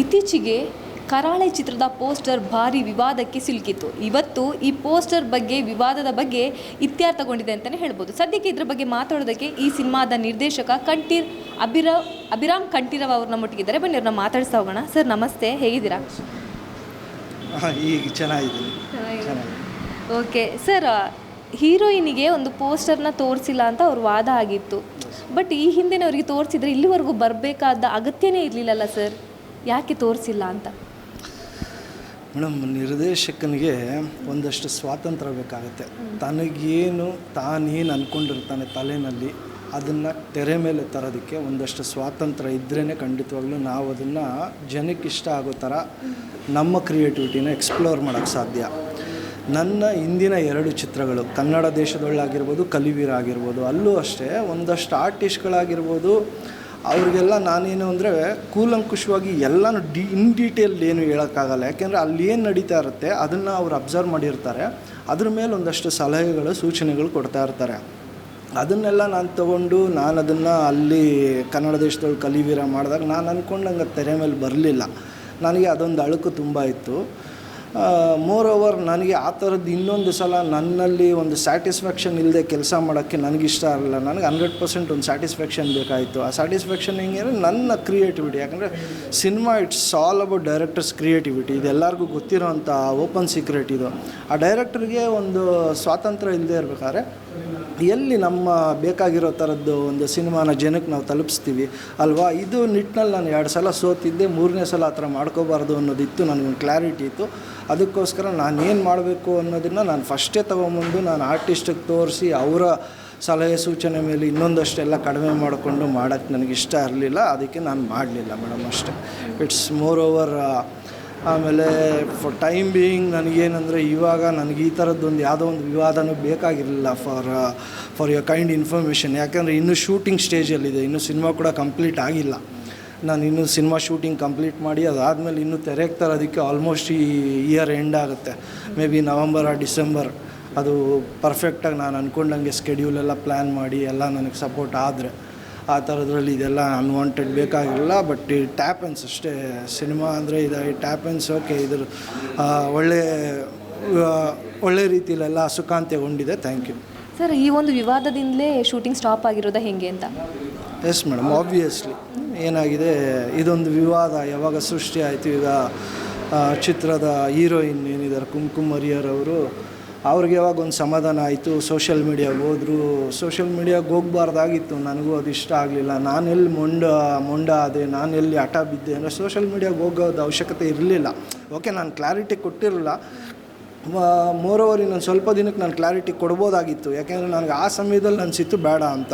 ಇತ್ತೀಚೆಗೆ ಕರಾಳೆ ಚಿತ್ರದ ಪೋಸ್ಟರ್ ಭಾರಿ ವಿವಾದಕ್ಕೆ ಸಿಲುಕಿತ್ತು. ಇವತ್ತು ಈ ಪೋಸ್ಟರ್ ಬಗ್ಗೆ ವಿವಾದದ ಬಗ್ಗೆ ಇತ್ಯರ್ಥಗೊಂಡಿದೆ ಅಂತಲೇ ಹೇಳ್ಬೋದು. ಸದ್ಯಕ್ಕೆ ಇದರ ಬಗ್ಗೆ ಮಾತಾಡೋದಕ್ಕೆ ಈ ಸಿನಿಮಾದ ನಿರ್ದೇಶಕ ಕಂಠೀರ್ ಅಭಿರ ಅಭಿರಾಮ್ ಕಂಠೀರವ್ ಅವ್ರನ್ನ ಮುಟ್ಟಿಗಿದ್ದಾರೆ. ಬನ್ನಿ ಅವ್ರನ್ನ ಮಾತಾಡಿಸ್ತಾ ಹೋಗೋಣ. ಸರ್ ನಮಸ್ತೆ. ಹೇಗಿದ್ದೀರಾ? ಈಗ ಚೆನ್ನಾಗಿದೆ. ಓಕೆ. ಸರ್ ಹೀರೋಯಿನಿಗೆ ಒಂದು ಪೋಸ್ಟರ್ನ ತೋರಿಸಿಲ್ಲ ಅಂತ ಅವ್ರ ವಾದ ಆಗಿತ್ತು. ಬಟ್ ಈ ಹಿಂದೆನೇ ಅವರಿಗೆ ತೋರಿಸಿದ್ರೆ ಇಲ್ಲಿವರೆಗೂ ಬರಬೇಕಾದ ಅಗತ್ಯನೇ ಇರಲಿಲ್ಲಲ್ಲ ಸರ್? ಯಾಕೆ ತೋರಿಸಿಲ್ಲ ಅಂತ? ಮೇಡಮ್ ನಿರ್ದೇಶಕನಿಗೆ ಒಂದಷ್ಟು ಸ್ವಾತಂತ್ರ್ಯ ಬೇಕಾಗುತ್ತೆ. ತನಗೇನು ತಾನೇನು ಅಂದ್ಕೊಂಡಿರ್ತಾನೆ ತಲೆಯಲ್ಲಿ ಅದನ್ನು ತೆರೆ ಮೇಲೆ ತರೋದಕ್ಕೆ ಒಂದಷ್ಟು ಸ್ವಾತಂತ್ರ್ಯ ಇದ್ರೇ ಖಂಡಿತವಾಗ್ಲೂ ನಾವು ಅದನ್ನು ಜನಕ್ಕೆ ಇಷ್ಟ ಆಗೋ ಥರ ನಮ್ಮ ಕ್ರಿಯೇಟಿವಿಟಿನ ಎಕ್ಸ್ಪ್ಲೋರ್ ಮಾಡೋಕ್ಕೆ ಸಾಧ್ಯ. ನನ್ನ ಹಿಂದಿನ ಎರಡು ಚಿತ್ರಗಳು ಕನ್ನಡ ದೇಶದೊಳಗಾಗಿರ್ಬೋದು ಕಲಿವೀರ ಆಗಿರ್ಬೋದು ಅಲ್ಲೂ ಅಷ್ಟೇ ಒಂದಷ್ಟು ಆರ್ಟಿಸ್ಟ್ಗಳಾಗಿರ್ಬೋದು ಅವ್ರಿಗೆಲ್ಲ ನಾನೇನು ಅಂದರೆ ಕೂಲಂಕುಷವಾಗಿ ಎಲ್ಲನೂ ಡಿ ಇನ್ ಡೀಟೇಲ್ ಏನು ಹೇಳೋಕ್ಕಾಗಲ್ಲ. ಯಾಕೆಂದರೆ ಅಲ್ಲಿ ಏನು ನಡೀತಾ ಇರುತ್ತೆ, ಅದನ್ನು ಅವ್ರು ಅಬ್ಸರ್ವ್ ಮಾಡಿರ್ತಾರೆ. ಅದ್ರ ಮೇಲೆ ಒಂದಷ್ಟು ಸಲಹೆಗಳು, ಸೂಚನೆಗಳು ಕೊಡ್ತಾ ಇರ್ತಾರೆ. ಅದನ್ನೆಲ್ಲ ನಾನು ತೊಗೊಂಡು ನಾನು ಅದನ್ನು ಅಲ್ಲಿ ಕನ್ನಡ ದೇಶದೊಳಗೆ ಕಲಿವೀರ ಮಾಡಿದಾಗ ನಾನು ಅಂದ್ಕೊಂಡಂಗೆ ತೆರೆ ಮೇಲೆ ಬರಲಿಲ್ಲ. ನನಗೆ ಅದೊಂದು ಅಳುಕು ತುಂಬ ಇತ್ತು. ಮೋರ್ ಓವರ್ ನನಗೆ ಆ ಥರದ್ದು ಇನ್ನೊಂದು ಸಲ ನನ್ನಲ್ಲಿ ಒಂದು ಸ್ಯಾಟಿಸ್ಫ್ಯಾಕ್ಷನ್ ಇಲ್ಲದೆ ಕೆಲಸ ಮಾಡೋಕ್ಕೆ ಇಷ್ಟ ಆಗಲ್ಲ ನನಗೆ ಹಂಡ್ರೆಡ್ ಪರ್ಸೆಂಟ್ ಒಂದು ಸ್ಯಾಟಿಸ್ಫ್ಯಾಕ್ಷನ್ ಬೇಕಾಯಿತು. ಆ ಸ್ಯಾಟಿಸ್ಫ್ಯಾಕ್ಷನ್ ಹೆಂಗೆ ಅಂದರೆ ನನ್ನ ಕ್ರಿಯೇಟಿವಿಟಿ ಯಾಕಂದರೆ cinema it's all about directors creativity ಇದೆಲ್ಲರಿಗೂ ಗೊತ್ತಿರೋಂಥ ಓಪನ್ ಸೀಕ್ರೆಟ್ ಇದು. ಆ ಡೈರೆಕ್ಟರ್ಗೆ ಒಂದು ಸ್ವಾತಂತ್ರ್ಯ ಇಲ್ಲದೆ ಇರಬೇಕಾದ್ರೆ ಎಲ್ಲಿ ನಮ್ಮ ಬೇಕಾಗಿರೋ ಥರದ್ದು ಒಂದು ಸಿನಿಮಾನ ಜನಕ್ಕೆ ನಾವು ತಲುಪಿಸ್ತೀವಿ ಅಲ್ವಾ? ಇದು ನಿಟ್ಟಿನಲ್ಲಿ ನಾನು ಎರಡು ಸಲ ಸೋತಿದ್ದೆ, ಮೂರನೇ ಸಲ ಆ ಥರ ಮಾಡ್ಕೋಬಾರ್ದು ಅನ್ನೋದಿತ್ತು, ನನಗೊಂದು ಕ್ಲಾರಿಟಿ ಇತ್ತು. ಅದಕ್ಕೋಸ್ಕರ ನಾನೇನು ಮಾಡಬೇಕು ಅನ್ನೋದನ್ನು ನಾನು ಫಸ್ಟೇ ತೊಗೊಂಬಂದು ನಾನು ಆರ್ಟಿಸ್ಟಿಗೆ ತೋರಿಸಿ ಅವರ ಸಲಹೆ ಸೂಚನೆ ಮೇಲೆ ಇನ್ನೊಂದಷ್ಟೆಲ್ಲ ಕಡಿಮೆ ಮಾಡಿಕೊಂಡು ಮಾಡೋಕ್ಕೆ ನನಗೆ ಇಷ್ಟ ಇರಲಿಲ್ಲ. ಅದಕ್ಕೆ ನಾನು ಮಾಡಲಿಲ್ಲ ಮೇಡಮ್ ಅಷ್ಟೇ. ಇಟ್ಸ್ ಮೋರ್ ಓವರ್ ಆಮೇಲೆ ಫಾರ್ ಟೈಮ್ ಬೀಯಿಂಗ್ ನನಗೇನಂದರೆ ಇವಾಗ ನನಗೆ ಈ ಥರದ್ದೊಂದು ಯಾವುದೋ ಒಂದು ವಿವಾದನೂ ಬೇಕಾಗಿರಲಿಲ್ಲ for for your kind information ಯಾಕಂದರೆ ಇನ್ನೂ ಶೂಟಿಂಗ್ ಸ್ಟೇಜಲ್ಲಿದೆ ಇನ್ನೂ ಸಿನಿಮಾ ಕೂಡ ಕಂಪ್ಲೀಟ್ ಆಗಿಲ್ಲ. ನಾನು ಇನ್ನೂ ಸಿನಿಮಾ ಶೂಟಿಂಗ್ ಕಂಪ್ಲೀಟ್ ಮಾಡಿ ಅದಾದಮೇಲೆ ಇನ್ನೂ ತೆರೆಗೆ ತರೋದಕ್ಕೆ ಆಲ್ಮೋಸ್ಟ್ ಈ ಇಯರ್ ಎಂಡ್ ಆಗುತ್ತೆ. ಮೇ ಬಿ ನವಂಬರ್ ಆ ಡಿಸೆಂಬರ್ ಅದು ಪರ್ಫೆಕ್ಟಾಗಿ ನಾನು ಅಂದ್ಕೊಂಡಂಗೆ ಸ್ಕೆಡ್ಯೂಲೆಲ್ಲ ಪ್ಲ್ಯಾನ್ ಮಾಡಿ ಎಲ್ಲ ನನಗೆ ಸಪೋರ್ಟ್ ಆದರೆ. ಆ ಥರದ್ರಲ್ಲಿ ಇದೆಲ್ಲ ಅನ್ವಾಂಟೆಡ್ ಬೇಕಾಗಿಲ್ಲ ಬಟ್ ಈ ಟ್ಯಾಪನ್ಸ್ ಅಷ್ಟೇ. ಸಿನಿಮಾ ಅಂದರೆ ಇದು ಈ ಟ್ಯಾಪನ್ಸ್ ಓಕೆ ಇದ್ರ ಒಳ್ಳೆ ಒಳ್ಳೆ ರೀತಿಯಲ್ಲೆಲ್ಲ ಸುಖಾಂತ್ಯಗೊಂಡಿದೆ. ಥ್ಯಾಂಕ್ ಯು ಸರ್ ಈ ಒಂದು ವಿವಾದದಿಂದಲೇ ಶೂಟಿಂಗ್ ಸ್ಟಾಪ್ ಆಗಿರೋದು ಹೆಂಗೆ ಅಂತ? ಎಸ್ ಮೇಡಮ್ ಆಬ್ವಿಯಸ್ಲಿ ಏನಾಗಿದೆ ಇದೊಂದು ವಿವಾದ. ಯಾವಾಗ ಸೃಷ್ಟಿ ಆಯಿತು? ಈಗ ಚಿತ್ರದ ಹೀರೋಯಿನ್ ಏನಿದ್ದಾರೆ ಕುಂಕುಮ್ ಹರಿಯರವರು ಅವ್ರಿಗೆ ಯಾವಾಗ ಒಂದು ಸಮಾಧಾನ ಆಯಿತು ಸೋಷಿಯಲ್ ಮೀಡಿಯಾಗೆ ಹೋದ್ರು ಸೋಷಿಯಲ್ ಮೀಡಿಯಾಗೆ ಹೋಗ್ಬಾರ್ದಾಗಿತ್ತು. ನನಗೂ ಅದು ಇಷ್ಟ ಆಗಲಿಲ್ಲ. ನಾನೆಲ್ಲಿ ಮೊಂಡ ಮೊಂಡ ಆದೆ ಎಲ್ಲಿ ಹಠ ಬಿದ್ದೆ ಅಂದರೆ ಸೋಷಿಯಲ್ ಮೀಡಿಯಾಗೆ ಹೋಗೋದು ಅವಶ್ಯಕತೆ ಇರಲಿಲ್ಲ. ಓಕೆ ನಾನು ಕ್ಲಾರಿಟಿ ಕೊಟ್ಟಿರಲಿಲ್ಲ. ಮೋರ್ ಓವರ್ ಇನ್ನೊಂದು ಸ್ವಲ್ಪ ದಿನಕ್ಕೆ ನಾನು ಕ್ಲಾರಿಟಿ ಕೊಡ್ಬೋದಾಗಿತ್ತು. ಯಾಕೆಂದರೆ ನನಗೆ ಆ ಸಮಯದಲ್ಲಿ ಸಿತ್ತು ಬೇಡ ಅಂತ.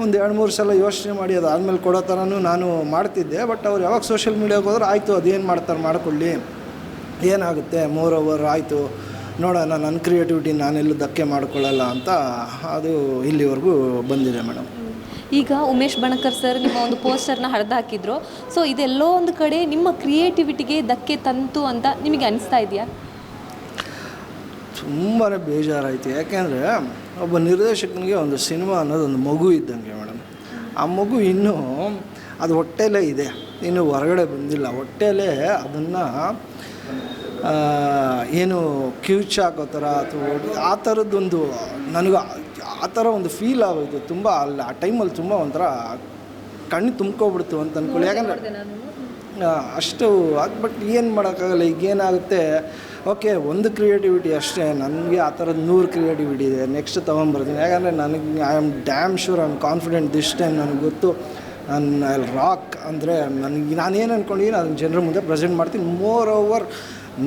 ಒಂದು ಎರಡು, ಮೂರು ಸಲ ಯೋಚನೆ ಮಾಡಿ ಅದು ಆದಮೇಲೆ ಕೊಡೋ ಥರನೂ ನಾನು ಮಾಡ್ತಿದ್ದೆ. ಬಟ್ ಅವ್ರು ಯಾವಾಗ ಸೋಷಿಯಲ್ ಮೀಡಿಯಾಗೆ ಹೋದ್ರೆ, ಆಯಿತು, ಅದೇನು ಮಾಡ್ತಾರೆ ಮಾಡ್ಕೊಳ್ಳಿ. ಏನಾಗುತ್ತೆ? ಮೋರ್ ಓವರ್ ಆಯಿತು. ನೋಡೋಣ ನನ್ನ ಕ್ರಿಯೇಟಿವಿಟಿ ನಾನೆಲ್ಲೂ ಧಕ್ಕೆ ಮಾಡ್ಕೊಳ್ಳಲ್ಲ ಅಂತ ಅದು ಇಲ್ಲಿವರೆಗೂ ಬಂದಿದೆ ಮೇಡಮ್. ಈಗ ಉಮೇಶ್ ಬಣಕರ್ ಸರ್ ನಿಮ್ಮ ಒಂದು ಪೋಸ್ಟರ್ನ ಹರಿದು ಹಾಕಿದ್ರು ಸೊ ಇದೆಲ್ಲೋ ಒಂದು ಕಡೆ ನಿಮ್ಮ ಕ್ರಿಯೇಟಿವಿಟಿಗೆ ಧಕ್ಕೆ ತಂತು ಅಂತ ನಿಮಗೆ ಅನಿಸ್ತಾ ಇದೆಯಾ? ತುಂಬಾ ಬೇಜಾರಾಯಿತು. ಯಾಕೆಂದರೆ ಒಬ್ಬ ನಿರ್ದೇಶಕನಿಗೆ ಒಂದು ಸಿನಿಮಾ ಅನ್ನೋದು ಒಂದು ಮಗು ಇದ್ದಂಗೆ ಮೇಡಮ್. ಆ ಮಗು ಇನ್ನೂ ಅದು ಹೊಟ್ಟೆಲೇ ಇದೆ. ಇನ್ನು ಹೊರಗಡೆ ಬಂದಿಲ್ಲ. ಹೊಟ್ಟೆಲೇ ಅದನ್ನು ಏನು ಕ್ಯೂಚ್ ಆಗೋ ಥರ ಅಥವಾ ಆ ಥರದ್ದೊಂದು ನನಗೆ ಆ ಥರ ಒಂದು ಫೀಲ್ ಆಗೋಯ್ತು. ತುಂಬ ಅಲ್ಲಿ ಆ ಟೈಮಲ್ಲಿ ತುಂಬ ಒಂಥರ ಕಣ್ಣು ತುಂಬ್ಕೊಬಿಡ್ತು ಅಂತ ಅಂದ್ಕೊಳ್ಳಿ ಯಾಕಂದರೆ ಅಷ್ಟು ಅದು ಬಟ್ ಏನು ಮಾಡೋಕ್ಕಾಗಲ್ಲ. ಈಗ ಏನಾಗುತ್ತೆ ಓಕೆ ಒಂದು ಕ್ರಿಯೇಟಿವಿಟಿ ಅಷ್ಟೇ. ನನಗೆ ಆ ಥರದ್ದು ನೂರು ಕ್ರಿಯೇಟಿವಿಟಿ ಇದೆ. ನೆಕ್ಸ್ಟ್ ತೊಗೊಂಬರ್ತೀನಿ. ಯಾಕಂದರೆ ನನಗೆ I am damn sure I am confident this time ನನಗೆ ಗೊತ್ತು. ನನ್ನ ರಾಕ್ ಅಂದರೆ ನನಗೆ ನಾನೇನು ಅಂದ್ಕೊಂಡಿದ್ದೀನಿ ಅದನ್ನು ಜನರ ಮುಂದೆ ಪ್ರೆಸೆಂಟ್ ಮಾಡ್ತೀನಿ. ಮೋರ್ ಓವರ್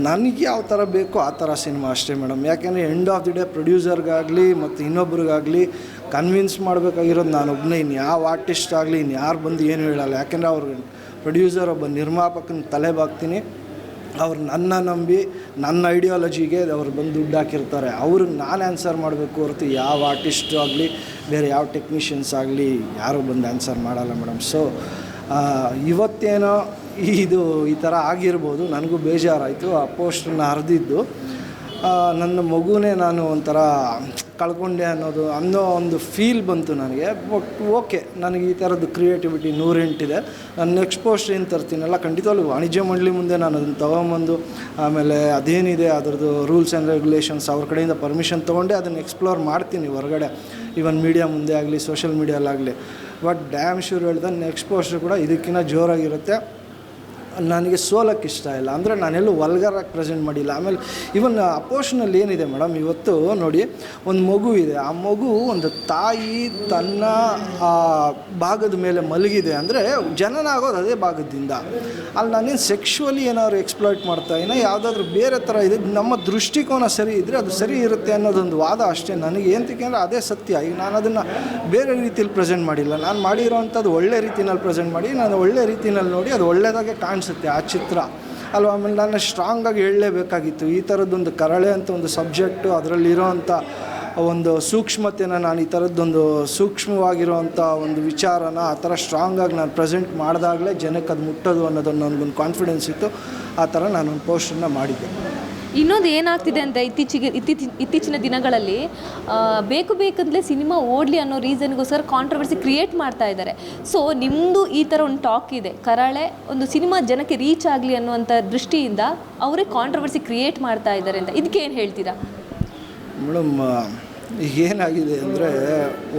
ನನಗೆ ಯಾವ ಥರ ಬೇಕೋ ಆ ಥರ ಸಿನಿಮಾ ಅಷ್ಟೇ ಮೇಡಮ್. ಯಾಕೆಂದರೆ ಎಂಡ್ ಆಫ್ ದಿ ಡೇ ಪ್ರೊಡ್ಯೂಸರ್ಗಾಗಲಿ ಮತ್ತು ಇನ್ನೊಬ್ರಿಗಾಗಲಿ ಕನ್ವಿನ್ಸ್ ಮಾಡಬೇಕಾಗಿರೋದು ನಾನು ಒಬ್ಬನೇ ಇನ್ನು ಯಾವ ಆರ್ಟಿಸ್ಟ್ ಆಗಲಿ ಇನ್ನು ಯಾರು ಬಂದು ಏನು ಹೇಳಲ್ಲ. ಯಾಕೆಂದರೆ ಅವ್ರಿಗೆ ಪ್ರೊಡ್ಯೂಸರ್ ಒಬ್ಬ ನಿರ್ಮಾಪಕನ ತಲೆ ಬಾಗ್ತೀನಿ. ಅವ್ರು ನನ್ನ ನಂಬಿ, ನನ್ನ ಐಡಿಯಾಲಜಿಗೆ ಅವ್ರು ಬಂದು ದುಡ್ಡು ಹಾಕಿರ್ತಾರೆ. ಅವ್ರಿಗೆ ನಾನು ಆನ್ಸರ್ ಮಾಡಬೇಕು ಹೊರತು ಯಾವ ಆರ್ಟಿಸ್ಟ್ ಆಗಲಿ, ಬೇರೆ ಯಾವ ಟೆಕ್ನಿಷಿಯನ್ಸ್ ಆಗಲಿ, ಯಾರೂ ಬಂದು ಆನ್ಸರ್ ಮಾಡಲ್ಲ ಮೇಡಮ್. ಸೊ ಇವತ್ತೇನೋ ಇದು ಈ ಥರ ಆಗಿರ್ಬೋದು, ನನಗೂ ಬೇಜಾರಾಯಿತು, ಆ ಪೋಸ್ಟನ್ನ ಹರಿದಿದ್ದು. ನನ್ನ ಮಗುನೇ ನಾನು ಒಂಥರ ಕಳ್ಕೊಂಡೆ ಅನ್ನೋದು ಅನ್ನೋ ಒಂದು ಫೀಲ್ ಬಂತು ನನಗೆ. ಬಟ್ ಓಕೆ ನನಗೆ ಈ ಥರದ್ದು ಕ್ರಿಯೇಟಿವಿಟಿ ನೂರೆಂಟಿದೆ ನಾನು ನೆಕ್ಸ್ಟ್ ಪೋಸ್ಟ್ ಏನು ತರ್ತೀನಲ್ಲ ಖಂಡಿತವಾಗ್ಲೂ ವಾಣಿಜ್ಯ ಮಂಡಳಿ ಮುಂದೆ ನಾನು ಅದನ್ನು ತೊಗೊಂಬಂದು, ಆಮೇಲೆ ಅದೇನಿದೆ ಅದರದ್ದು ರೂಲ್ಸ್ ಆ್ಯಂಡ್ ರೆಗ್ಯುಲೇಷನ್ಸ್ ಅವ್ರ ಕಡೆಯಿಂದ ಪರ್ಮಿಷನ್ ತೊಗೊಂಡೆ, ಅದನ್ನು ಎಕ್ಸ್ಪ್ಲೋರ್ ಮಾಡ್ತೀನಿ ಹೊರಗಡೆ. ಈವನ್ ಮೀಡಿಯಾ ಮುಂದೆ ಆಗಲಿ ಸೋಷಿಯಲ್ ಮೀಡಿಯಲ್ಲಾಗಲಿ ಬಟ್ ಡ್ಯಾಮ್ ಶೂರ್ ಹೇಳ್ದೆ ನೆಕ್ಸ್ಟ್ ಪೋಸ್ಟ್ ಕೂಡ ಇದಕ್ಕಿಂತ ಜೋರಾಗಿರುತ್ತೆ. ನನಗೆ ಸೋಲಕ್ಕೆ ಇಷ್ಟ ಇಲ್ಲ. ಅಂದರೆ ನಾನೆಲ್ಲೂ ವಲ್ಗರಾಗಿ ಪ್ರೆಸೆಂಟ್ ಮಾಡಿಲ್ಲ. ಆಮೇಲೆ ಇವನ್ ಅಪೋಷನಲ್ಲಿ ಏನಿದೆ ಮೇಡಮ್ ಇವತ್ತು ನೋಡಿ, ಒಂದು ಮಗು ಇದೆ. ಆ ಮಗು ಒಂದು ತಾಯಿ ತನ್ನ, ಆ, ಭಾಗದ ಮೇಲೆ ಮಲಗಿದೆ. ಅಂದರೆ ಜನನ ಆಗೋದು ಅದೇ ಭಾಗದಿಂದ. ಅಲ್ಲಿ ನಾನೇನು ಸೆಕ್ಷುವಲಿ ಏನಾದ್ರು ಎಕ್ಸ್ಪ್ಲೋಯ್ಟ್ ಮಾಡ್ತಾ ಇನ್ನ ಯಾವುದಾದ್ರೂ ಬೇರೆ ಥರ ಇದೆ? ನಮ್ಮ ದೃಷ್ಟಿಕೋನ ಸರಿ ಇದ್ದರೆ ಅದು ಸರಿ ಇರುತ್ತೆ ಅನ್ನೋದೊಂದು ವಾದ ಅಷ್ಟೇ. ನನಗೆ ಏನಂತಕ್ಕೆ ಅಂದರೆ ಅದೇ ಸತ್ಯ. ಈಗ ನಾನು ಅದನ್ನು ಬೇರೆ ರೀತಿಯಲ್ಲಿ ಪ್ರೆಸೆಂಟ್ ಮಾಡಿಲ್ಲ. ನಾನು ಮಾಡಿರೋವಂಥದ್ದು ಒಳ್ಳೆ ರೀತಿಯಲ್ಲಿ ಪ್ರೆಸೆಂಟ್ ಮಾಡಿ, ನಾನು ಒಳ್ಳೆ ರೀತಿನಲ್ಲಿ ನೋಡಿ, ಅದು ಒಳ್ಳೆಯದಾಗೆ ಕಾಣಿಸುತ್ತೆ ಆ ಚಿತ್ರ. ಅಲ್ವಾ? ಆಮೇಲೆ ನಾನು ಸ್ಟ್ರಾಂಗಾಗಿ ಹೇಳಲೇಬೇಕಾಗಿತ್ತು. ಈ ಥರದ್ದೊಂದು ಕರಳೆ ಅಂತ ಒಂದು ಸಬ್ಜೆಕ್ಟು ಅದರಲ್ಲಿರೋವಂಥ ಒಂದು ಸೂಕ್ಷ್ಮತೆನ ನಾನು ಈ ಥರದ್ದೊಂದು ಸೂಕ್ಷ್ಮವಾಗಿರುವಂಥ ಒಂದು ವಿಚಾರನ ಆ ಥರ ಸ್ಟ್ರಾಂಗಾಗಿ ನಾನು ಪ್ರೆಸೆಂಟ್ ಮಾಡಿದಾಗಲೇ ಜನಕ್ಕೆ ಅದು ಮುಟ್ಟೋದು ಅನ್ನೋದನ್ನು ನನಗೊಂದು ಕಾನ್ಫಿಡೆನ್ಸ್ ಇತ್ತು. ಆ ಥರ ನಾನು ಒಂದು ಪೋಸ್ಟನ್ನು ಮಾಡಿದ್ದೆ. ಇನ್ನೊಂದು ಏನಾಗ್ತಿದೆ ಅಂತ ಇತ್ತೀಚೆಗೆ ಇತ್ತೀಚಿ ಇತ್ತೀಚಿನ ದಿನಗಳಲ್ಲಿ ಬೇಕು ಬೇಕಂತಲೇ ಸಿನಿಮಾ ಓಡಲಿ ಅನ್ನೋ ರೀಸನ್ಗೋಸ್ಕರ ಕಾಂಟ್ರವರ್ಸಿ ಕ್ರಿಯೇಟ್ ಮಾಡ್ತಾ ಇದ್ದಾರೆ. ಸೊ ನಿಮ್ಮದು ಈ ಥರ ಒಂದು ಟಾಕ್ ಇದೆ. ಕರಾಳೆ ಒಂದು ಸಿನಿಮಾ ಜನಕ್ಕೆ ರೀಚ್ ಆಗಲಿ ಅನ್ನುವಂಥ ದೃಷ್ಟಿಯಿಂದ ಅವರೇ ಕಾಂಟ್ರವರ್ಸಿ ಕ್ರಿಯೇಟ್ ಮಾಡ್ತಾ ಇದ್ದಾರೆ ಅಂತ. ಇದಕ್ಕೆ ಏನು ಹೇಳ್ತೀರಾ? ಮೇಡಮ್ ಏನಾಗಿದೆ ಅಂದರೆ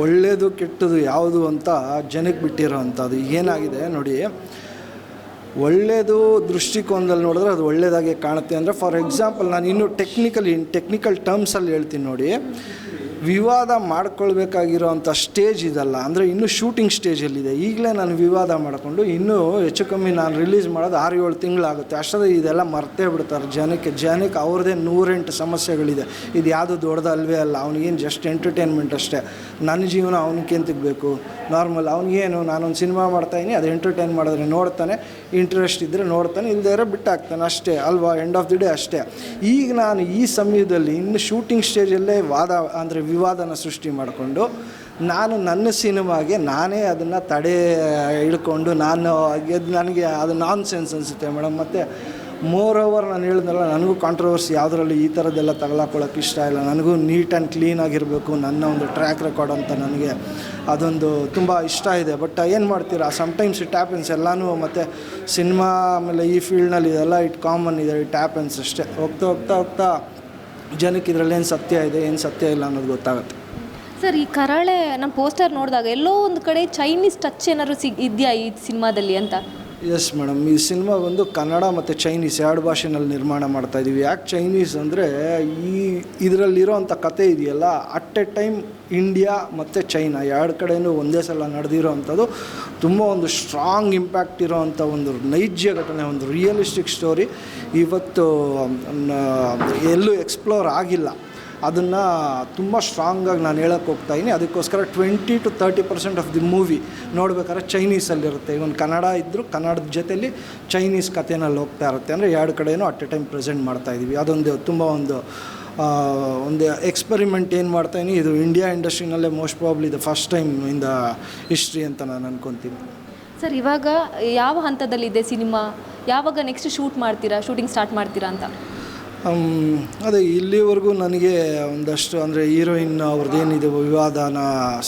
ಒಳ್ಳೆಯದು ಕೆಟ್ಟದು ಯಾವುದು ಅಂತ ಜನಕ್ಕೆ ಬಿಟ್ಟಿರೋ ಅಂಥದ್ದು ಏನಾಗಿದೆ ನೋಡಿ ಒಳ್ಳೆಯದು ದೃಷ್ಟಿಕೋನದಲ್ಲಿ ನೋಡಿದ್ರೆ ಅದು ಒಳ್ಳೆಯದಾಗಿ ಕಾಣುತ್ತೆ. ಅಂದರೆ ಫಾರ್ ಎಕ್ಸಾಂಪಲ್ ನಾನು ಇನ್ನೂ ಟೆಕ್ನಿಕಲಿ ಟೆಕ್ನಿಕಲ್ ಟರ್ಮ್ಸಲ್ಲಿ ಹೇಳ್ತೀನಿ ನೋಡಿ. ವಿವಾದ ಮಾಡ್ಕೊಳ್ಬೇಕಾಗಿರೋ ಅಂಥ ಸ್ಟೇಜ್ ಇದಲ್ಲ, ಅಂದರೆ ಇನ್ನೂ ಶೂಟಿಂಗ್ ಸ್ಟೇಜಲ್ಲಿದೆ. ಈಗಲೇ ನಾನು ವಿವಾದ ಮಾಡಿಕೊಂಡು ಇನ್ನೂ ಹೆಚ್ಚು ಕಮ್ಮಿ ನಾನು ರಿಲೀಸ್ ಮಾಡೋದು ಆರು ಏಳು ತಿಂಗಳಾಗುತ್ತೆ. ಅಷ್ಟೇ ಇದೆಲ್ಲ ಮರ್ತೇ ಬಿಡ್ತಾರೆ ಜನಕ್ಕೆ. ಜನಕ್ಕೆ ಅವ್ರದ್ದೇ ನೂರೆಂಟು ಸಮಸ್ಯೆಗಳಿದೆ. ಇದು ಯಾವುದು ದೊಡ್ಡದಲ್ವೇ ಅಲ್ಲ, ಅವ್ನಿಗೇನು ಜಸ್ಟ್ ಎಂಟರ್ಟೈನ್ಮೆಂಟ್ ಅಷ್ಟೇ. ನನ್ನ ಜೀವನ ಅವ್ನಿಗೆ ಬೇಕು. ನಾರ್ಮಲ್ ಅವ್ನಿಗೇನು ನಾನೊಂದು ಸಿನಿಮಾ ಮಾಡ್ತಾಯಿನಿ ಅದು ಎಂಟರ್ಟೈನ್ ಮಾಡಿದ್ರೆ ನೋಡ್ತಾನೆ. ಇಂಟ್ರೆಸ್ಟ್ ಇದ್ದರೆ ನೋಡ್ತಾನೆ ಇಲ್ಲದೇ ಇರೋ ಬಿಟ್ಟಾಕ್ತಾನೆ ಅಷ್ಟೇ, ಅಲ್ವಾ? ಎಂಡ್ ಆಫ್ ದಿ ಡೇ ಅಷ್ಟೇ. ಈಗ ನಾನು ಈ ಸಮಯದಲ್ಲಿ ಇನ್ನು ಶೂಟಿಂಗ್ ಸ್ಟೇಜಲ್ಲೇ ವಾದ, ಅಂದರೆ ವಿವಾದನ ಸೃಷ್ಟಿ ಮಾಡಿಕೊಂಡು ನಾನು ನನ್ನ ಸಿನಿಮಾಗೆ ನಾನೇ ಅದನ್ನು ತಡೆ ಹಿಡ್ಕೊಂಡು ನಾನು ಎದ್ದು ನನಗೆ ಅದು ನಾನ್ ಸೆನ್ಸ್ ಅನಿಸುತ್ತೆ ಮೇಡಮ್. ಮತ್ತು ಮೋರ್ ಓವರ್ ನಾನು ಹೇಳಿದ್ನಲ್ಲ, ನನಗೂ ಕಾಂಟ್ರವರ್ಸಿ ಯಾವುದರಲ್ಲಿ ಈ ಥರದ್ದೆಲ್ಲ ತಗಲಾಕೊಳ್ಳೋಕೆ ಇಷ್ಟ ಇಲ್ಲ. ನನಗೂ ನೀಟ್ ಆ್ಯಂಡ್ ಕ್ಲೀನ್ ಆಗಿರಬೇಕು, ನನ್ನ ಒಂದು ಟ್ರ್ಯಾಕ್ ರೆಕಾರ್ಡ್ ಅಂತ ನನಗೆ ಅದೊಂದು ತುಂಬ ಇಷ್ಟ ಇದೆ. ಬಟ್ ಏನು ಮಾಡ್ತೀರಾ? ಸಮ್ಟೈಮ್ಸ್ ಇಟ್ ಹ್ಯಾಪನ್ಸ್ ಎಲ್ಲನೂ ಮತ್ತು ಸಿನಿಮಾ ಆಮೇಲೆ ಈ ಫೀಲ್ಡ್ನಲ್ಲಿ ಇದೆಲ್ಲ ಇಟ್ ಕಾಮನ್ ಇದೆ ಇಟ್ ಆ್ಯಪನ್ಸ್ ಅಷ್ಟೇ. ಹೋಗ್ತಾ ಹೋಗ್ತಾ ಹೋಗ್ತಾ ಜನಕ್ಕೆ ಇದರಲ್ಲಿ ಏನು ಸತ್ಯ ಇದೆ, ಏನು ಸತ್ಯ ಇಲ್ಲ ಅನ್ನೋದು ಗೊತ್ತಾಗುತ್ತೆ. ಸರ್, ಈ ಕರಾಳೆ ನಾನು ಪೋಸ್ಟರ್ ನೋಡಿದಾಗ ಎಲ್ಲೋ ಒಂದು ಕಡೆ ಚೈನೀಸ್ ಟಚ್ ಏನಾದ್ರು ಸಿಗ್, ಇದೆಯಾ ಈ ಸಿನಿಮಾದಲ್ಲಿ ಅಂತ? ಎಸ್ ಮೇಡಮ್ ಈ ಸಿನಿಮಾ ಬಂದು ಕನ್ನಡ ಮತ್ತು ಚೈನೀಸ್ ಎರಡು ಭಾಷೆನಲ್ಲಿ ನಿರ್ಮಾಣ ಮಾಡ್ತಾ ಇದ್ದೀವಿ ಯಾಕೆ ಚೈನೀಸ್ ಅಂದರೆ ಈ ಇದರಲ್ಲಿರೋವಂಥ ಕತೆ ಇದೆಯಲ್ಲ ಅಟ್ ಎ ಟೈಮ್ ಇಂಡಿಯಾ ಮತ್ತು ಚೈನಾ ಎರಡು ಕಡೆಯೂ ಒಂದೇ ಸಲ ನಡೆದಿರೋ ಅಂಥದ್ದು ತುಂಬ ಒಂದು ಸ್ಟ್ರಾಂಗ್ ಇಂಪ್ಯಾಕ್ಟ್ ಇರೋವಂಥ ಒಂದು ನೈಜ ಘಟನೆ, ಒಂದು ರಿಯಲಿಸ್ಟಿಕ್ ಸ್ಟೋರಿ ಇವತ್ತು ಎಲ್ಲೂ ಎಕ್ಸ್ಪ್ಲೋರ್ ಆಗಿಲ್ಲ. ಅದನ್ನು ತುಂಬ ಸ್ಟ್ರಾಂಗಾಗಿ ನಾನು ಹೇಳೋಕ್ಕೆ ಹೋಗ್ತಾಯಿನಿ ಅದಕ್ಕೋಸ್ಕರ twenty two thirty percent of the movie ನೋಡ್ಬೇಕಾದ್ರೆ ಚೈನೀಸಲ್ಲಿರುತ್ತೆ ಇವನ್ ಕನ್ನಡ ಇದ್ದರೂ ಕನ್ನಡದ ಜೊತೆಯಲ್ಲಿ ಚೈನೀಸ್ ಕಥೆನಲ್ಲಿ ಹೋಗ್ತಾ ಇರುತ್ತೆ. ಅಂದರೆ ಎರಡು ಕಡೆಯೂ ಅಟ್ ಎ ಟೈಮ್ ಪ್ರೆಸೆಂಟ್ ಮಾಡ್ತಾ ಇದ್ದೀವಿ ಅದೊಂದು ತುಂಬ ಒಂದು ಒಂದು ಎಕ್ಸ್ಪೆರಿಮೆಂಟ್ ಏನು ಮಾಡ್ತಾಯಿನಿ ಇದು ಇಂಡಿಯಾ ಇಂಡಸ್ಟ್ರಿನಲ್ಲೇ ಮೋಸ್ಟ್ ಪ್ರಾಬ್ಲಿ ಇದು first time in the history ಅಂತ ನಾನು ಅನ್ಕೊತೀನಿ. ಸರ್, ಇವಾಗ ಯಾವ ಹಂತದಲ್ಲಿದೆ ಸಿನಿಮಾ? ಯಾವಾಗ ನೆಕ್ಸ್ಟ್ ಶೂಟ್ ಮಾಡ್ತೀರಾ? ಶೂಟಿಂಗ್ ಸ್ಟಾರ್ಟ್ ಮಾಡ್ತೀರಾ ಅಂತ? ಅದೇ ಇಲ್ಲಿವರೆಗೂ ನನಗೆ ಒಂದಷ್ಟು ಅಂದರೆ ಹೀರೋಯಿನ್ ಅವ್ರದ್ದೇನಿದೆ ವಿವಾದನ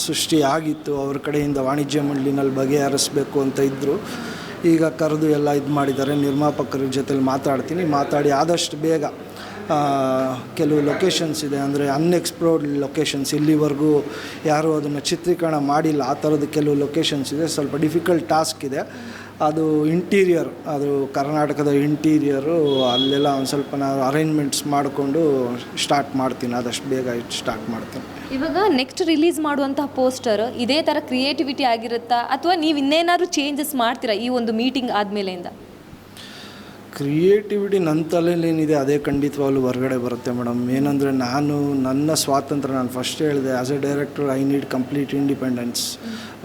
ಸೃಷ್ಟಿ ಆಗಿತ್ತು. ಅವ್ರ ಕಡೆಯಿಂದ ವಾಣಿಜ್ಯ ಮಂಡಳಿನಲ್ಲಿ ಬಗೆಹರಿಸ್ಬೇಕು ಅಂತ ಇದ್ದರು ಈಗ ಕರೆದು ಎಲ್ಲ ಇದು ಮಾಡಿದ್ದಾರೆ. ನಿರ್ಮಾಪಕರ ಜೊತೆಲಿ ಮಾತಾಡ್ತೀನಿ. ಮಾತಾಡಿ ಆದಷ್ಟು ಬೇಗ ಕೆಲವು ಲೊಕೇಶನ್ಸ್ ಇದೆ. ಅಂದರೆ ಅನ್ಎಕ್ಸ್ಪ್ಲೋರ್ಡ್ ಲೊಕೇಶನ್ಸ್ ಇಲ್ಲಿವರೆಗೂ ಯಾರೂ ಅದನ್ನು ಚಿತ್ರೀಕರಣ ಮಾಡಿಲ್ಲ. ಆ ಥರದ್ದು ಕೆಲವು ಲೊಕೇಶನ್ಸ್ ಇದೆ. ಸ್ವಲ್ಪ ಡಿಫಿಕಲ್ಟ್ ಟಾಸ್ಕ್ ಇದೆ. ಅದು ಇಂಟೀರಿಯರ್, ಅದು ಕರ್ನಾಟಕದ ಇಂಟೀರಿಯರು, ಅಲ್ಲೆಲ್ಲ ಒಂದು ಸ್ವಲ್ಪ ನಾನು ಅರೇಂಜ್ಮೆಂಟ್ಸ್ ಮಾಡಿಕೊಂಡು ಸ್ಟಾರ್ಟ್ ಮಾಡ್ತೀನಿ, ಆದಷ್ಟು ಬೇಗ ಸ್ಟಾರ್ಟ್ ಮಾಡ್ತೀನಿ. ಇವಾಗ ನೆಕ್ಸ್ಟ್ ರಿಲೀಸ್ ಮಾಡುವಂತಹ ಪೋಸ್ಟರ್ ಇದೇ ಥರ ಕ್ರಿಯೇಟಿವಿಟಿ ಆಗಿರುತ್ತಾ? ಅಥವಾ ನೀವು ಇನ್ನೇನಾದ್ರೂ ಚೇಂಜಸ್ ಮಾಡ್ತೀರಾ ಈ ಒಂದು ಮೀಟಿಂಗ್ ಆದಮೇಲೆಯಿಂದ ಕ್ರಿಯೇಟಿವಿಟಿ ನನ್ನ ತಲೆಯಲ್ಲಿ ಏನಿದೆ ಅದೇ ಖಂಡಿತವಾಗ್ಲೂ ಹೊರಗಡೆ ಬರುತ್ತೆ ಮೇಡಮ್. ಏನಂದರೆ ನಾನು ನನ್ನ ಸ್ವಾತಂತ್ರ್ಯ ನಾನು ಫಸ್ಟ್ ಹೇಳಿದೆ as a director I need complete independence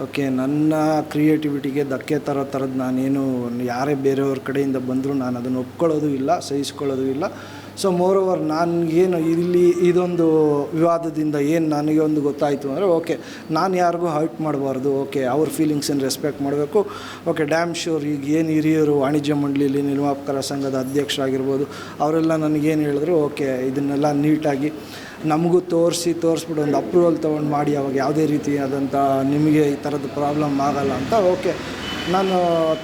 okay ನನ್ನ ಕ್ರಿಯೇಟಿವಿಟಿಗೆ ಧಕ್ಕೆ ತರೋ ಥರದ್ದು ನಾನೇನು, ಯಾರೇ ಬೇರೆಯವ್ರ ಕಡೆಯಿಂದ ಬಂದರೂ ನಾನು ಅದನ್ನು ಒಪ್ಕೊಳ್ಳೋದು ಇಲ್ಲ, ಸಹಿಸ್ಕೊಳ್ಳೋದು ಇಲ್ಲ. ಸೊ ಮೋರ್ ಓವರ್ ನನಗೇನು ಇಲ್ಲಿ ಇದೊಂದು ವಿವಾದದಿಂದ ಏನು ನನಗೆ ಒಂದು ಗೊತ್ತಾಯಿತು ಅಂದರೆ ಓಕೆ ನಾನು ಯಾರಿಗೂ ಹರ್ಟ್ ಮಾಡಬಾರ್ದು ಓಕೆ ಅವ್ರ ಫೀಲಿಂಗ್ಸನ್ನು ರೆಸ್ಪೆಕ್ಟ್ ಮಾಡಬೇಕು ಓಕೆ ಡ್ಯಾಮ್ ಶೂರ್ ಈಗ ಏನು ಹಿರಿಯರು ವಾಣಿಜ್ಯ ಮಂಡಳಿಯಲ್ಲಿ ನಿರ್ಮಾಪಕರ ಸಂಘದ ಅಧ್ಯಕ್ಷರಾಗಿರ್ಬೋದು, ಅವರೆಲ್ಲ ನನಗೇನು ಹೇಳಿದ್ರು ಓಕೆ ಇದನ್ನೆಲ್ಲ ನೀಟಾಗಿ ನಮಗೂ ತೋರಿಸಿ ತೋರಿಸ್ಬಿಟ್ಟು ಒಂದು ಅಪ್ರೂವಲ್ ತೊಗೊಂಡು ಮಾಡಿ, ಅವಾಗ ಯಾವುದೇ ರೀತಿಯಾದಂಥ ನಿಮಗೆ ಈ ಥರದ್ದು ಪ್ರಾಬ್ಲಮ್ ಆಗಲ್ಲ ಅಂತ ಓಕೆ ನಾನು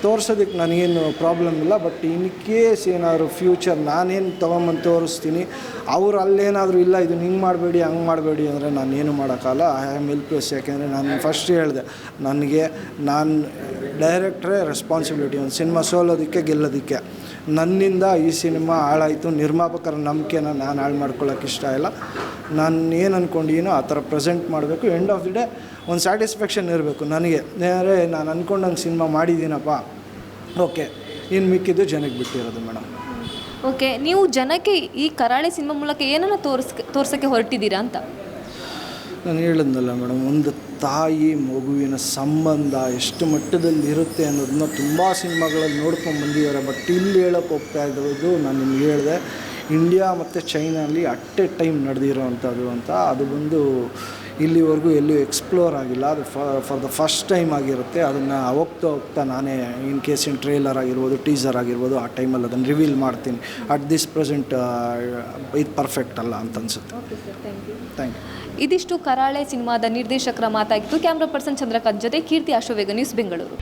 ತೋರ್ಸೋದಕ್ಕೆ ನನಗೇನು ಪ್ರಾಬ್ಲಮ್ ಇಲ್ಲ ಬಟ್ ಇನ್ ಕೇಸ್ ಏನಾದರೂ ಫ್ಯೂಚರ್ ನಾನೇನು ತೊಗೊಂಬಂದು ತೋರಿಸ್ತೀನಿ, ಅವ್ರು ಅಲ್ಲೇನಾದರೂ ಇಲ್ಲ, ಇದು ಹಿಂಗೆ ಮಾಡಬೇಡಿ, ಹಂಗೆ ಮಾಡಬೇಡಿ ಅಂದರೆ ನಾನು ಏನು ಮಾಡೋಕ್ಕಲ್ಲ ಐ ಆಮ್ ಹೆಲ್ಪ್ಲೆಸ್ ಯಾಕೆಂದರೆ ನಾನು ಫಸ್ಟ್ ಹೇಳಿದೆ, ನನಗೆ ನಾನು ಡೈರೆಕ್ಟ್ರೇ ರೆಸ್ಪಾನ್ಸಿಬಿಲಿಟಿ ಒಂದು ಸಿನಿಮಾ ಸೋಲೋದಕ್ಕೆ, ಗೆಲ್ಲೋದಕ್ಕೆ. ನನ್ನಿಂದ ಈ ಸಿನಿಮಾ ಹಾಳಾಯಿತು, ನಿರ್ಮಾಪಕರ ನಂಬಿಕೆನ ನಾನು ಹಾಳು ಮಾಡ್ಕೊಳ್ಳೋಕೆ ಇಷ್ಟ ಇಲ್ಲ. ನಾನು ಏನು ಅಂದ್ಕೊಂಡಿನೋ ಆ ಥರ ಪ್ರೆಸೆಂಟ್ ಮಾಡಬೇಕು. ಎಂಡ್ ಆಫ್ ದಿ ಡೇ ಒಂದು ಸ್ಯಾಟಿಸ್ಫ್ಯಾಕ್ಷನ್ ಇರಬೇಕು ನನಗೆ. ಅಂದರೆ ನಾನು ಅಂದ್ಕೊಂಡಂಗೆ ಸಿನಿಮಾ ಮಾಡಿದ್ದೀನಪ್ಪ. ಓಕೆ. ಇನ್ನು ಮಿಕ್ಕಿದ್ದು ಜನಕ್ಕೆ ಬಿಟ್ಟಿರೋದು ಮೇಡಮ್. ಓಕೆ ನೀವು ಜನಕ್ಕೆ ಈ ಕರಾಳೆ ಸಿನಿಮಾ ಮೂಲಕ ಏನನ್ನು ತೋರಿಸ್ ತೋರ್ಸೋಕ್ಕೆ ಹೊರಟಿದ್ದೀರಾ ಅಂತ? ನಾನು ಹೇಳಿದ್ನಲ್ಲ ಮೇಡಮ್ ಒಂದು ತಾಯಿ ಮಗುವಿನ ಸಂಬಂಧ ಎಷ್ಟು ಮಟ್ಟದಲ್ಲಿ ಇರುತ್ತೆ ಅನ್ನೋದನ್ನ ತುಂಬ ಸಿನಿಮಾಗಳಲ್ಲಿ ನೋಡ್ಕೊಂಡು ಬಂದಿದ್ದಾರೆ. ಬಟ್ ಇಲ್ಲಿ ಹೇಳೋಕೆ ಹೋಗ್ತಾ ಇರೋದು ನಾನು ನಿಮ್ಗೆ ಹೇಳಿದೆ ಇಂಡಿಯಾ ಮತ್ತು ಚೈನಲ್ಲಿ ಅಟ್ ಎ ಟೈಮ್ ನಡೆದಿರೋವಂಥದ್ದು ಅಂತ. ಅದು ಬಂದು ಇಲ್ಲಿವರೆಗೂ ಎಲ್ಲೂ ಎಕ್ಸ್ಪ್ಲೋರ್ ಆಗಿಲ್ಲ. ಅದು ಫಾರ್ ದ ಫಸ್ಟ್ ಟೈಮ್ ಆಗಿರುತ್ತೆ. ಅದನ್ನು ಹೋಗ್ತಾ ಹೋಗ್ತಾ ನಾನೇ ಇನ್ ಕೇಸ್ ಇನ್ ಟ್ರೇಲರ್ ಆಗಿರ್ಬೋದು ಟೀಸರ್ ಆಗಿರ್ಬೋದು ಆ ಟೈಮಲ್ಲಿ ಅದನ್ನು ರಿವೀಲ್ ಮಾಡ್ತೀನಿ. ಅಟ್ ದಿಸ್ ಪ್ರೆಸೆಂಟ್ ಇದು ಪರ್ಫೆಕ್ಟ್ ಅಲ್ಲ ಅಂತ ಅನಿಸುತ್ತೆ. ಥ್ಯಾಂಕ್ ಯು ಇದಿಷ್ಟು ಕರಾಳೆ ಸಿನಿಮಾದ ನಿರ್ದೇಶಕರ ಮಾತಾಗಿತ್ತು ಕ್ಯಾಮ್ರಾ ಪರ್ಸನ್ ಚಂದ್ರಕಾಂತ್ ಜೊತೆ ಕೀರ್ತಿ ಅಶೋವೇಗ ನ್ಯೂಸ್ ಬೆಂಗಳೂರು